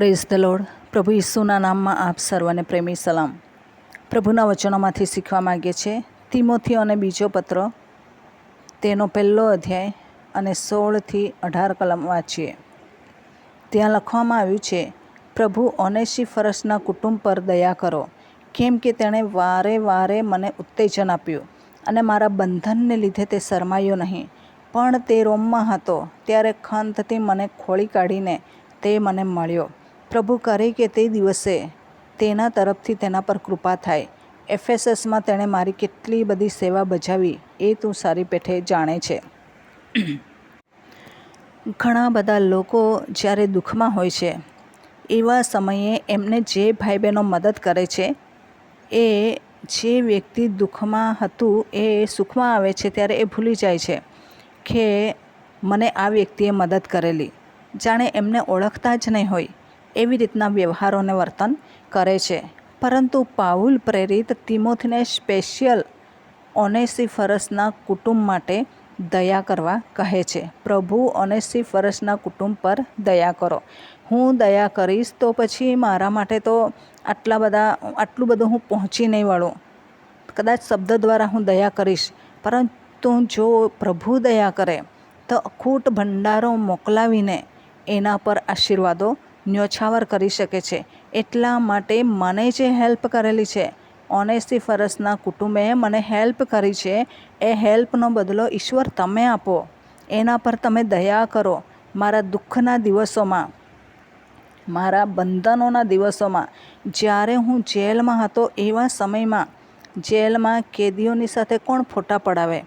Praise the load પ્રભુ ઈસુના નામમાં આપ સર્વને પ્રેમી સલામ. પ્રભુના વચનોમાંથી શીખવા માગીએ છીએ. તિમોથી અને બીજો પત્ર, તેનો પહેલો અધ્યાય અને સોળથી અઢાર કલમ વાંચીએ. ત્યાં લખવામાં આવ્યું છે, પ્રભુ ઓનેશી ફરસના કુટુંબ પર દયા કરો. કેમ કે તેણે વારે વારે મને ઉત્તેજન આપ્યું અને મારા બંધનને લીધે તે શરમાયો નહીં. પણ તે રોમમાં હતો, ત્યારે ખંતથી મને ખોળી કાઢીને તે મને મળ્યો. પ્રભુ કરે કે તે દિવસે તેના તરફથી તેના પર કૃપા થાય. એફએસએસમાં તેણે મારી કેટલી બધી સેવા બજાવી, એ તું સારી પેઠે જાણે છે. ઘણા બધા લોકો જ્યારે દુઃખમાં હોય છે, એવા સમયે એમને જે ભાઈ બહેનો મદદ કરે છે, એ જે વ્યક્તિ દુઃખમાં હતું, એ સુખમાં આવે છે, ત્યારે એ ભૂલી જાય છે કે મને આ વ્યક્તિએ મદદ કરેલી. જાણે એમને ઓળખતા જ નહીં હોય. એવી રીતના વ્યવહારોને વર્તન કરે છે. પરંતુ પાઉલ પ્રેરિત તિમોથને સ્પેશિયલ ઓનેસિફરસના કુટુંબ માટે દયા કરવા કહે છે. પ્રભુ, ઓનેસિફરસના કુટુંબ પર દયા કરો. હું દયા કરીશ તો પછી મારા માટે તો આટલા બધા, આટલું બધું હું પહોંચી નહીં વળું. કદાચ શબ્દ દ્વારા હું દયા કરીશ. પરંતુ જો પ્રભુ દયા કરે, તો અખૂટ ભંડારો મોકલાવીને એના પર આશીર્વાદો ન્યોછાવર કરી શકે છે. એટલા માટે મને જે હેલ્પ કરેલી છે, ઓનેસ્ટી ફરસના કુટુંબે મને હેલ્પ કરી છે, એ હેલ્પનો બદલો ઈશ્વર તમે આપો. એના પર તમે દયા કરો. મારા દુઃખના દિવસોમાં, મારા બંધનોના દિવસોમાં, જ્યારે હું જેલમાં હતો એવા સમયમાં, જેલમાં કેદીઓની સાથે કોણ ફોટા પડાવે?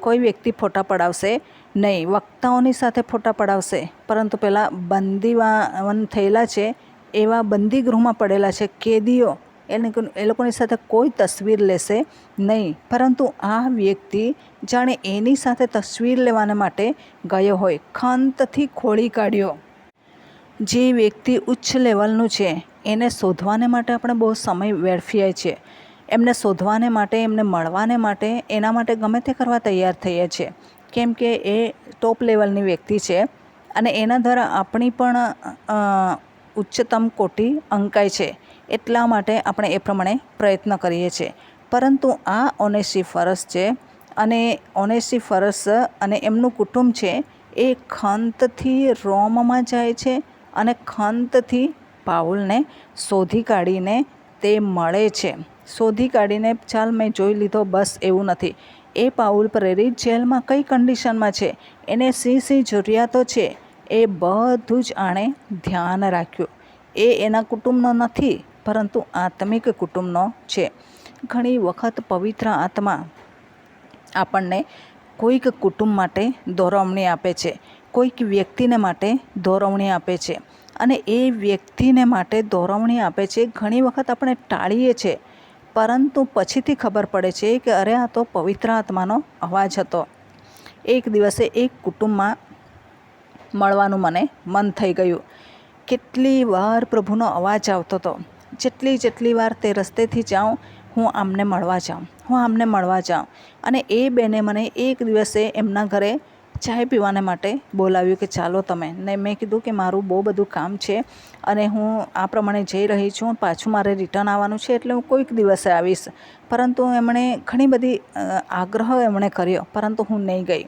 કોઈ વ્યક્તિ ફોટા પડાવશે? નહીં, વક્તાઓની સાથે ફોટા પડાવશે. પરંતુ પહેલાં બંદીવાન થયેલા છે, એવા બંદીગૃહમાં પડેલા છે, કેદીઓ. એને એ લોકોની સાથે કોઈ તસવીર લેશે નહીં. પરંતુ આ વ્યક્તિ જાણે એની સાથે તસવીર લેવાને માટે ગયો હોય. ખંતથી ખોળી કાઢ્યો. જે વ્યક્તિ ઉચ્ચ લેવલનું છે, એને શોધવાને માટે આપણે બહુ સમય વેડફીએ છીએ. એમને શોધવાને માટે, એમને મળવાને માટે, એના માટે ગમે તે કરવા તૈયાર થઈએ છીએ. કેમ કે એ ટોપ લેવલની વ્યક્તિ છે અને એના દ્વારા આપણી પણ ઉચ્ચતમ કોટી અંકાય છે એટલા માટે આપણે એ પ્રમાણે પ્રયત્ન કરીએ છીએ. પરંતુ આ ઓનેસી ફરસ છે અને ઓનેસી ફરસ અને એમનું કુટુંબ છે એ ખંતથી રોમમાં જાય છે અને ખંતથી પાઉલને શોધી કાઢીને તે મળે છે. શોધી કાઢીને ચાલ મેં જોઈ લીધો બસ એવું નથી. એ પાઉલ પ્રેરિત જેલમાં કઈ કન્ડિશનમાં છે? એને સી સી જરૂરિયાતો છે. એ બધું જ આણે ધ્યાન રાખ્યું. એ એના કુટુંબનો નથી, પરંતુ આત્મિક કુટુંબનો છે. ઘણી વખત પવિત્ર આત્મા આપણને કોઈક કુટુંબ માટે દોરવણી આપે છે. કોઈક વ્યક્તિને માટે દોરવણી આપે છે. અને એ વ્યક્તિને માટે દોરવણી આપે છે. ઘણી વખત આપણે ટાળીએ છીએ પરંતુ પછીથી ખબર પડે છે કે અરે, આ તો પવિત્ર આત્માનો અવાજ હતો. એક દિવસે એક કુટુંબમાં મળવાનું મને મન થઈ ગયું. કેટલી વાર પ્રભુનો અવાજ આવતો હતો. જેટલી જેટલી વાર તે રસ્તેથી જાઉં, હું આમને મળવા જાઉં, હું આમને મળવા જાઉં. અને એ બેને મને એક દિવસે એમના ઘરે ચાય પીવાને માટે બોલાવ્યું કે ચાલો તમે. ને મેં કીધું કે મારું બહુ બધું કામ છે અને હું આ પ્રમાણે જઈ રહી છું, પાછું મારે રિટર્ન આવવાનું છે એટલે હું કોઈક દિવસે આવીશ. પરંતુ એમણે ઘણી બધી આગ્રહ એમણે કર્યો, પરંતુ હું નહીં ગઈ.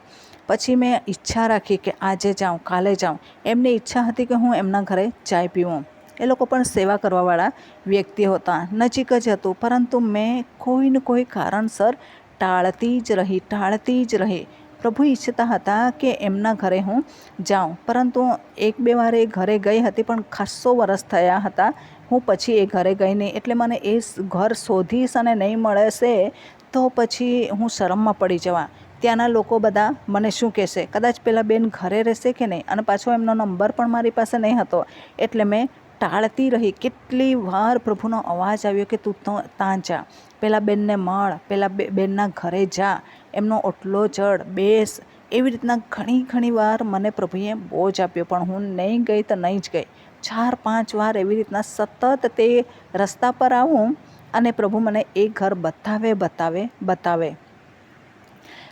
પછી મેં ઈચ્છા રાખી કે આજે જાઉં, કાલે જાઉં. એમની ઈચ્છા હતી કે હું એમના ઘરે ચાય પીવું. એ લોકો પણ સેવા કરવાવાળા વ્યક્તિ હતા. નજીક જ હતું, પરંતુ મેં કોઈને કોઈ કારણસર ટાળતી જ રહી, ટાળતી જ રહી. પ્રભુ ઈચ્છતા હતા કે એમના ઘરે હું જાઉં. પરંતુ એક બે વાર એ ઘરે ગઈ હતી પણ ખાસ્સો વરસ થયા હતા. હું પછી એ ઘરે ગઈ નહીં. એટલે મને એ ઘર શોધીશ અને નહીં મળશે તો પછી હું શરમમાં પડી જવા. ત્યાંના લોકો બધા મને શું કહેશે? કદાચ પેલા બેન ઘરે રહેશે કે નહીં? અને પાછો એમનો નંબર પણ મારી પાસે નહીં હતો. એટલે મેં ટાળતી રહી. કેટલી વાર પ્રભુનો અવાજ આવ્યો કે તું ત્યાં જા. પેલા બેનને મળ પેલા બેનના ઘરે જા. એમનો ઓટલો ચડ બેસ. એવી રીતના ઘણી ઘણી વાર મને પ્રભુએ બોજ આપ્યો, પણ હું નહીં ગઈ તો નહીં જ ગઈ. ચાર, પાંચ વાર એવી રીતના સતત તે રસ્તા પર આવું અને પ્રભુ મને એ ઘર બતાવે બતાવે બતાવે.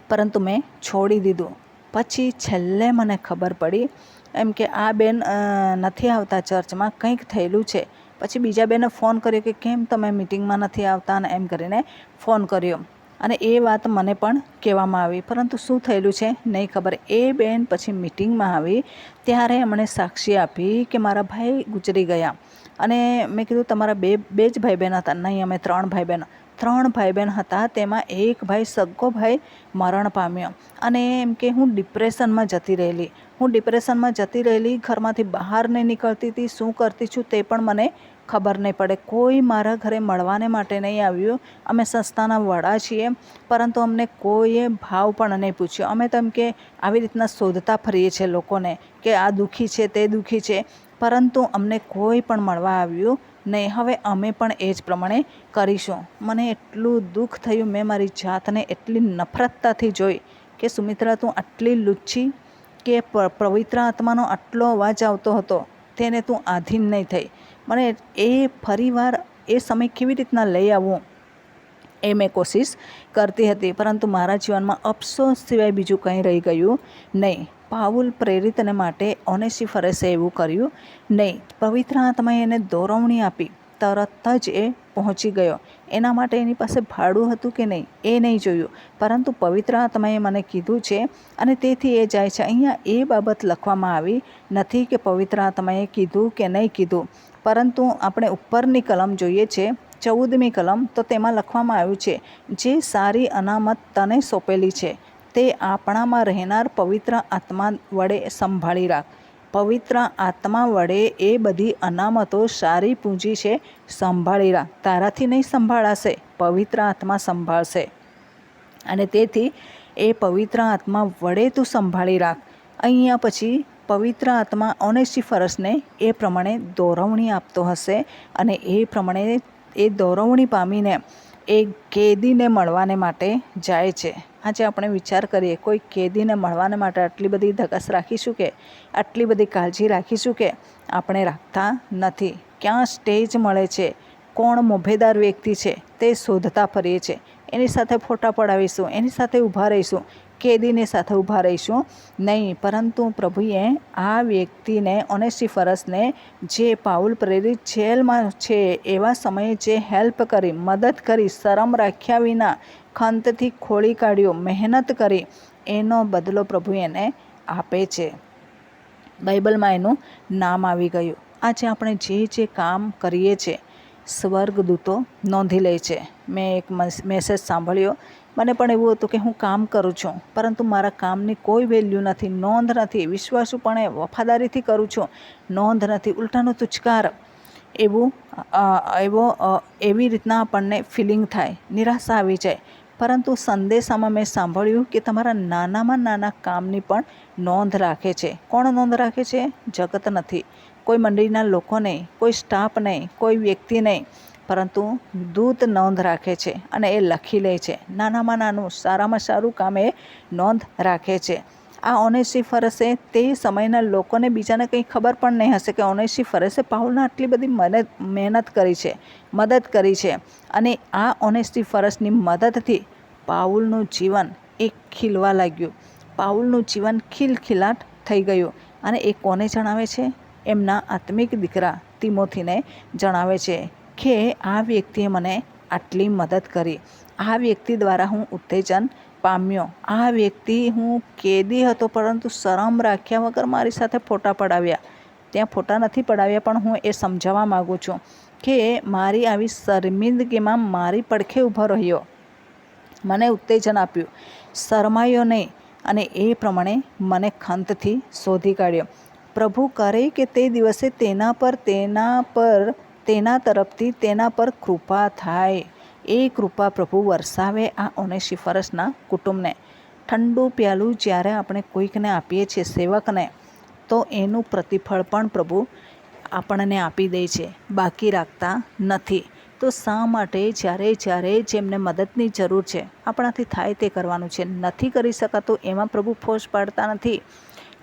પરંતુ મેં છોડી દીધું. પછી છેલ્લે મને ખબર પડી એમ કે આ બેન નથી આવતા ચર્ચમાં, કંઈક થયેલું છે. પછી બીજા બેને ફોન કર્યો કે કેમ તમે મિટિંગમાં નથી આવતા અને એમ કરીને ફોન કર્યો. અને એ વાત મને પણ કહેવામાં આવી. પરંતુ શું થયેલું છે, નહીં ખબર. એ બેન પછી મિટિંગમાં આવી. ત્યારે એમણે સાક્ષી આપી કે મારા ભાઈ ગુજરી ગયા. અને મેં કીધું, તમારા બે બે જ ભાઈ બહેન હતા. નહીં, અમે ત્રણ ભાઈ બહેન ત્રણ ભાઈ બહેન હતા, તેમાં એક ભાઈ સગ્ગો ભાઈ મરણ પામ્યો. અને એમ કે હું ડિપ્રેશનમાં જતી રહેલી. હું ડિપ્રેશનમાં જતી રહેલી, ઘરમાંથી બહાર નહીં નીકળતી હતી, શું કરતી છું તે પણ મને ખબર નહીં પડે. કોઈ મારા ઘરે મળવાને માટે નહીં આવ્યું. અમે સંસ્થાના વડા છીએ, પરંતુ અમને કોઈએ ભાવ પણ નહીં પૂછ્યો. અમે તો એમ કે આવી રીતના શોધતા ફરીએ છીએ લોકોને કે આ દુઃખી છે, તે દુઃખી છે, પરંતુ અમને કોઈ પણ મળવા આવ્યું નહીં. હવે અમે પણ એ જ પ્રમાણે કરીશું. મને એટલું દુઃખ થયું, મેં મારી જાતને એટલી નફરતતાથી જોઈ કે, સુમિત્રા, તું આટલી લુચ્છી કે પવિત્ર આત્માનો આટલો અવાજ આવતો હતો, તેને તું આધીન નહીં થઈ. મને એ ફરીવાર એ સમય કેવી રીતના લઈ આવવું? એ મેં કોશિશ કરતી હતી, પરંતુ મારા જીવનમાં અફસોસ સિવાય બીજું કંઈ રહી ગયું નહીં. પાઉલ પ્રેરિતને માટે ઓનેસિફરસે એવું કર્યું, નહીં, પવિત્ર આત્માએ એને દોરવણી આપી. તરત જ એ પહોંચી ગયો. એના માટે એની પાસે ભાડું હતું કે નહીં, એ નહીં જોયું. પરંતુ પવિત્ર આત્માએ મને કીધું છે અને તેથી એ જાય છે. અહીંયા એ બાબત લખવામાં આવી નથી કે પવિત્ર આત્માએ કીધું કે નહીં કીધું. પરંતુ આપણે ઉપરની કલમ જોઈએ છે, ચૌદમી કલમ, તો તેમાં લખવામાં આવ્યું છે, જે સારી અનામત તને સોંપેલી છે, તે આપણામાં રહેનાર પવિત્ર આત્મા વડે સંભાળી રાખ. પવિત્ર આત્મા વડે એ બધી અનામતો સારી પૂંજી છે સંભાળી રાખ તારાથી નહીં સંભાળાશે, પવિત્ર આત્મા સંભાળશે. અને તેથી એ પવિત્ર આત્મા વડે તું સંભાળી રાખ. અહીંયા પછી પવિત્ર આત્મા ઓનેસિફરસને એ પ્રમાણે દોરવણી આપતો હશે અને એ પ્રમાણે એ દોરવણી પામીને એ કેદીને મળવાને માટે જાય છે. આજે આપણે વિચાર કરીએ, કોઈ કેદીને મળવાને માટે આટલી બધી ધગસ રાખીશું કે, આટલી બધી કાળજી રાખીશું કે, આપણે રાખતા નથી. ક્યાં સ્ટેજ મળે છે? કોણ મોભેદાર વ્યક્તિ છે તે શોધતા ફરીએ છીએ. એની સાથે ફોટા પડાવીશું, એની સાથે ઊભા રહીશું, કેદીની સાથે ઊભા રહીશું. નહીં, પરંતુ પ્રભુએ આ વ્યક્તિને ઓનેસિફરસને જે પાઉલ પ્રેરિત જેલમાં છે એવા સમયે જે હેલ્પ કરી, મદદ કરી, શરમ રાખ્યા વિના ખંતથી ખોળી કાઢ્યો, મહેનત કરી, એનો બદલો પ્રભુ એને આપે છે. બાઇબલમાં એનું નામ આવી ગયું. આજે આપણે જે જે કામ કરીએ છીએ સ્વર્ગદૂતો નોંધી લે છે. મેં એક મસ- મેસેજ સાંભળ્યો. મને પણ એવું હતું કે હું કામ કરું છું, પરંતુ મારા કામની કોઈ વેલ્યુ નથી, નોંધ નથી. વિશ્વાસુપણે વફાદારીથી કરું છું, નોંધ નથી. ઉલટાનો તુચકાર. એવું એવો એવી રીતના આપણને ફિલિંગ થાય. નિરાશા આવી જાય. પરંતુ સંદેશામાં મેં સાંભળ્યું કે તમારા નાનામાં નાના કામની પણ નોંધ રાખે છે. કોણ નોંધ રાખે છે? જગત નથી. કોઈ મંડળીના લોકો નહીં કોઈ સ્ટાફ નહીં કોઈ વ્યક્તિ નહીં પરંતુ દૂત નોંધ રાખે છે અને એ લખી લે છે. નાનામાં નાનું, સારામાં સારું કામ એ નોંધ રાખે છે. આ ઓનેસિફરસે તે સમયના લોકોને બીજાને કંઈ ખબર પણ નહીં હશે કે ઓનેસિફરસે પાઉલના આટલી બધી મદદ, મહેનત કરી છે, મદદ કરી છે. અને આ ઓનેસિફરસની મદદથી પાઉલનું જીવન એ ખીલવા લાગ્યું. પાઉલનું જીવન ખિલખિલાટ થઈ ગયું. અને એ કોને જણાવે છે? એમના આત્મિક દીકરા તિમોથીને જણાવે છે કે, આ વ્યક્તિએ મને આટલી મદદ કરી. આ વ્યક્તિ દ્વારા હું ઉત્તેજન પામ્યો. આ વ્યક્તિ હું કેદી હતો, પરંતુ શરમ રાખ્યા વગર મારી સાથે ફોટા પડાવ્યા. ત્યાં ફોટા નથી પડાવ્યા, પણ હું એ સમજાવવા માગું છું કે, મારી આવી શર્મિંદગીમાં મારી પડખે ઊભો રહ્યો. મને ઉત્તેજન આપ્યું. શરમાયો નહીં અને એ પ્રમાણે મને ખંતથી શોધી કાઢ્યો. પ્રભુ કરે કે તે દિવસે તેના પર તેના પર, તેના તરફથી તેના પર કૃપા થાય. એ કૃપા પ્રભુ વરસાવે આ ઓનેસિફરસના કુટુંબને. ઠંડુ પ્યાલું જ્યારે આપણે કોઈકને આપીએ છીએ સેવકને, તો એનું પ્રતિફળ પણ પ્રભુ આપણને આપી દે છે. બાકી રાખતા નથી. તો શા માટે જ્યારે જ્યારે જેમને મદદની જરૂર છે, આપણાથી થાય તે કરવાનું છે? નથી કરી શકાતું. એમાં પ્રભુ ફોજ પાડતા નથી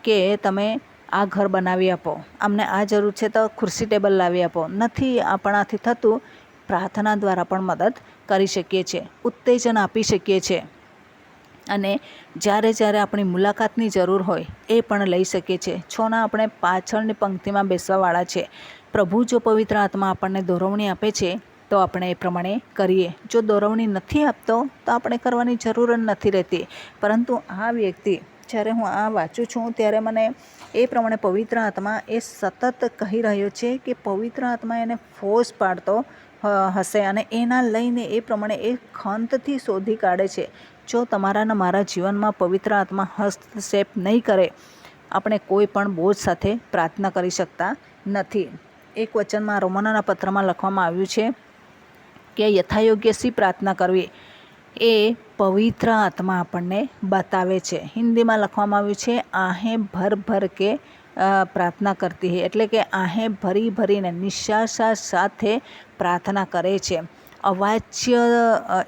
કે તમે આ ઘર બનાવી આપો. અમને આ જરૂર છે તો ખુરશી ટેબલ લાવી આપો. નથી આપણાથી થતું પ્રાર્થના દ્વારા પણ મદદ કરી શકીએ છીએ, ઉત્તેજન આપી શકીએ છીએ. અને જ્યારે જ્યારે આપણી મુલાકાતની જરૂર હોય એ પણ લઈ શકીએ છીએ. છોના આપણે પાછળની પંક્તિમાં બેસવાવાળા છે. પ્રભુ જો પવિત્ર આત્મા આપણને દોરવણી આપે છે, તો આપણે એ પ્રમાણે કરીએ. જો દોરવણી નથી આપતો, તો આપણે કરવાની જરૂર જ નથી રહેતી. પરંતુ આ વ્યક્તિ જ્યારે હું આ વાંચું છું, ત્યારે મને એ પ્રમાણે પવિત્ર આત્મા એ સતત કહી રહ્યો છે કે પવિત્ર આત્મા એને ફોર્સ પાડતો હશે અને એના લઈને એ પ્રમાણે એ ખંતથી શોધી કાઢે છે. જો તમારાના મારા જીવનમાં પવિત્ર આત્મા હસ્તક્ષેપ નહીં કરે, આપણે કોઈ પણ બોજ સાથે પ્રાર્થના કરી શકતા નથી. એક વચનમાં રોમનાના પત્રમાં લખવામાં આવ્યું છે કે યથાયોગ્ય સી પ્રાર્થના કરવી? એ પવિત્ર આત્મા આપણને બતાવે છે. હિન્દીમાં લખવામાં આવ્યું છે, આહે ભર ભર કે પ્રાર્થના કરતી હે. એટલે કે, આહે ભરી ભરીને નિશ્વાસ સાથે પ્રાર્થના કરે છે. અવાચ્ય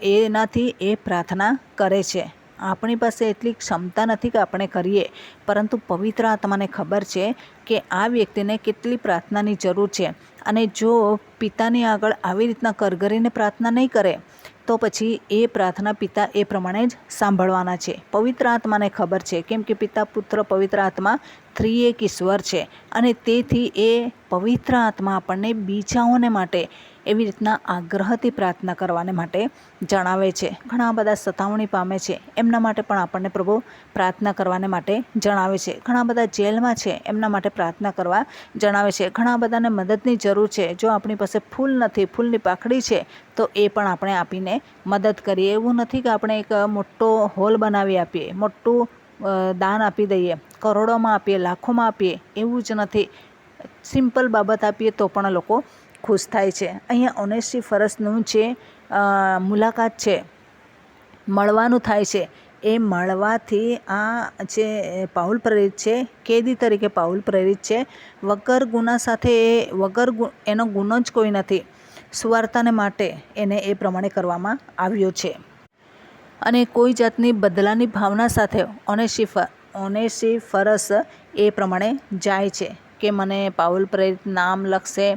એનાથી એ પ્રાર્થના કરે છે. આપણી પાસે એટલી ક્ષમતા નથી કે આપણે કરીએ, પરંતુ પવિત્ર આત્માને ખબર છે કે આ વ્યક્તિને કેટલી પ્રાર્થનાની જરૂર છે. અને જો પિતાની આગળ આવી રીતના કરગરીને પ્રાર્થના નહીં કરે તો પછી એ પ્રાર્થના પિતા એ પ્રમાણે જ સાંભળવાના છે. પવિત્ર આત્માને ખબર છે. કેમ કે પિતા પુત્ર પવિત્ર આત્મા ત્રિએક ઈશ્વર છે અને તેથી એ પવિત્ર આત્મા આપણને બીજાઓને માટે એવી રીતના આગ્રહથી પ્રાર્થના કરવાને માટે જણાવે છે. ઘણા બધા સતાવણી પામે છે. એમના માટે પણ આપણને પ્રભુ પ્રાર્થના કરવાને માટે જણાવે છે. ઘણા બધા જેલમાં છે. એમના માટે પ્રાર્થના કરવા જણાવે છે. ઘણા બધાને મદદની જરૂર છે. જો આપણી પાસે ફૂલ નથી, ફૂલની પાખડી છે, તો એ પણ આપણે આપીને મદદ કરીએ. એવું નથી કે આપણે એક મોટો હોલ બનાવી આપીએ, મોટું દાન આપી દઈએ, કરોડોમાં આપીએ, લાખોમાં આપીએ. એવું જ નથી. સિમ્પલ બાબત આપીએ તો પણ લોકો ખુશ થાય છે. અહીંયા ઓનેસ્ટી ફરસનું જે મુલાકાત છે, મળવાનું થાય છે. એ મળવાથી આ જે પાઉલ પ્રેરિત છે, કેદી તરીકે પાઉલ પ્રેરિત છે, વગર ગુના સાથે એ, વગર એનો ગુનો જ કોઈ નથી. સ્વાર્થાને માટે એને એ પ્રમાણે કરવામાં આવ્યો છે. અને કોઈ જાતની બદલાની ભાવના સાથે ઓનેસી ઓનેસી ફરસ એ પ્રમાણે જાય છે કે મને પાઉલ પ્રેરિત નામ લખશે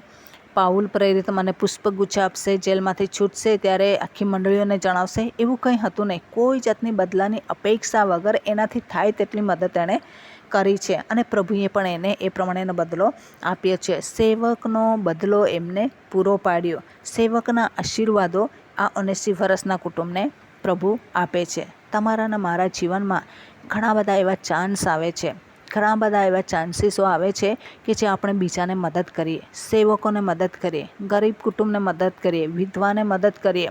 પાઉલ પ્રેરિત મને પુષ્પગુચ્છ આપશે, જેલમાંથી છૂટશે ત્યારે આખી મંડળીઓને જણાવશે, એવું કંઈ હતું નહીં. કોઈ જાતની બદલાની અપેક્ષા વગર એનાથી થાય તેટલી મદદ એણે કરી છે અને પ્રભુએ પણ એને એ પ્રમાણેનો બદલો આપ્યો છે. સેવકનો બદલો એમને પૂરો પાડ્યો. સેવકના આશીર્વાદો આ ઓનેસી વર્ષના કુટુંબને પ્રભુ આપે છે. તમારાના મારા જીવનમાં ઘણા બધા એવા ચાન્સ આવે છે. ઘણા બધા એવા ચાન્સીસો આવે છે કે જે આપણે બીજાને મદદ કરીએ, સેવકોને મદદ કરીએ, ગરીબ કુટુંબને મદદ કરીએ, વિધવાને મદદ કરીએ.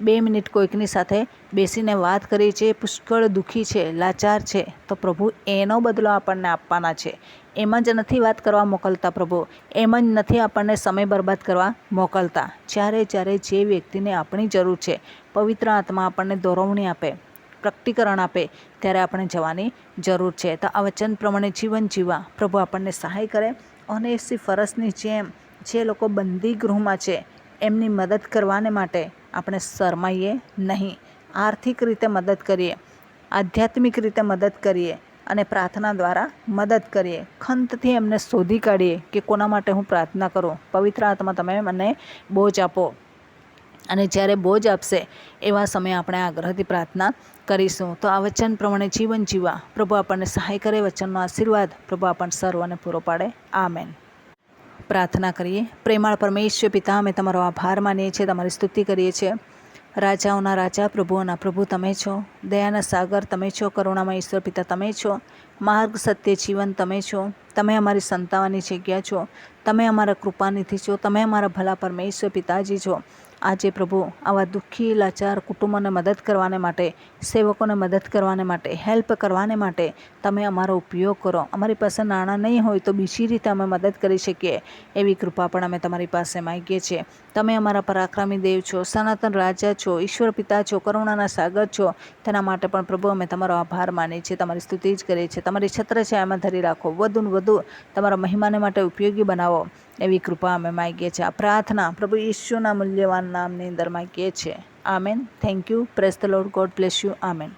બે મિનિટ કોઈકની સાથે બેસીને વાત કરીએ છીએ પુષ્કળ દુઃખી છે, લાચાર છે, તો પ્રભુ એનો બદલો આપણને આપવાના છે. એમ જ નથી વાત કરવા મોકલતા પ્રભુ, એમ જ નથી આપણને સમય બરબાદ કરવા મોકલતા. જ્યારે જ્યારે જે વ્યક્તિને આપણી જરૂર છે, પવિત્ર આત્મા આપણને દોરવણી આપે પ્રકટીકરણ આપે ત્યારે આપણે જવાની જરૂર છે. તો આ વચન પ્રમાણે જીવન જીવવા પ્રભુ આપણને સહાય કરે અને એસી ફરસની જેમ જે લોકો બંદી ગૃહમાં છે એમની મદદ કરવાને માટે આપણે શરમાઈએ નહીં. આર્થિક રીતે મદદ કરીએ, આધ્યાત્મિક રીતે મદદ કરીએ અને પ્રાર્થના દ્વારા મદદ કરીએ. ખંતથી એમને શોધી કાઢીએ કે કોના માટે હું પ્રાર્થના કરું? પવિત્ર આત્મા તમે મને બોજ આપો. અને જ્યારે બોજ આપશે, એવા સમયે આપણે આગ્રહથી પ્રાર્થના કરીશું. તો આ વચન પ્રમાણે જીવન જીવવા. પ્રભુ આપણને સહાય કરે, વચનનો આશીર્વાદ પ્રભુ આપણને સર્વને પૂરો પાડે. આમેન. પ્રાર્થના કરીએ. પ્રેમાળ પરમેશ્વર પિતા, અમે તમારો આભાર માનીએ છીએ, તમારી સ્તુતિ કરીએ છીએ. રાજાઓના રાજા, પ્રભુઓના પ્રભુ તમે છો. દયાના સાગર તમે છો, કરુણામાં ઈશ્વર પિતા તમે છો. માર્ગ, સત્ય, જીવન તમે છો. તમે અમારી સંતાવાની જગ્યા છો. તમે અમારા કૃપાનિધિ છો. તમે અમારા ભલા પરમેશ્વર પિતાજી છો. આજે પ્રભુ આવા દુઃખી, લાચાર કુટુંબોને મદદ કરવાને માટે, સેવકોને મદદ કરવાને માટે, હેલ્પ કરવાને માટે તમે અમારો ઉપયોગ કરો. અમારી પાસે નાણાં નહીં હોય તો બીજી રીતે અમે મદદ કરી શકીએ. એવી કૃપા પણ અમે તમારી પાસે માગીએ છીએ. તમે અમારા પરાક્રમી દેવ છો, સનાતન રાજા છો, ઈશ્વર પિતા છો, કરુણાના સાગર છો. તેના માટે પણ પ્રભુ અમે તમારો આભાર માનીએ છીએ. તમારી સ્તુતિ જ કરીએ છીએ. તમારી છત્ર છે એમાં ધરી રાખો. વધુ ને વધુ તમારા મહિમાને માટે ઉપયોગી બનાવો. એવી કૃપા અમે માગીએ છીએ. આ પ્રાર્થના પ્રભુ ઈશ્વરના મૂલ્યવાન નામની અંદર માગીએ છીએ. Amen. Thank you praise the Lord God bless you amen.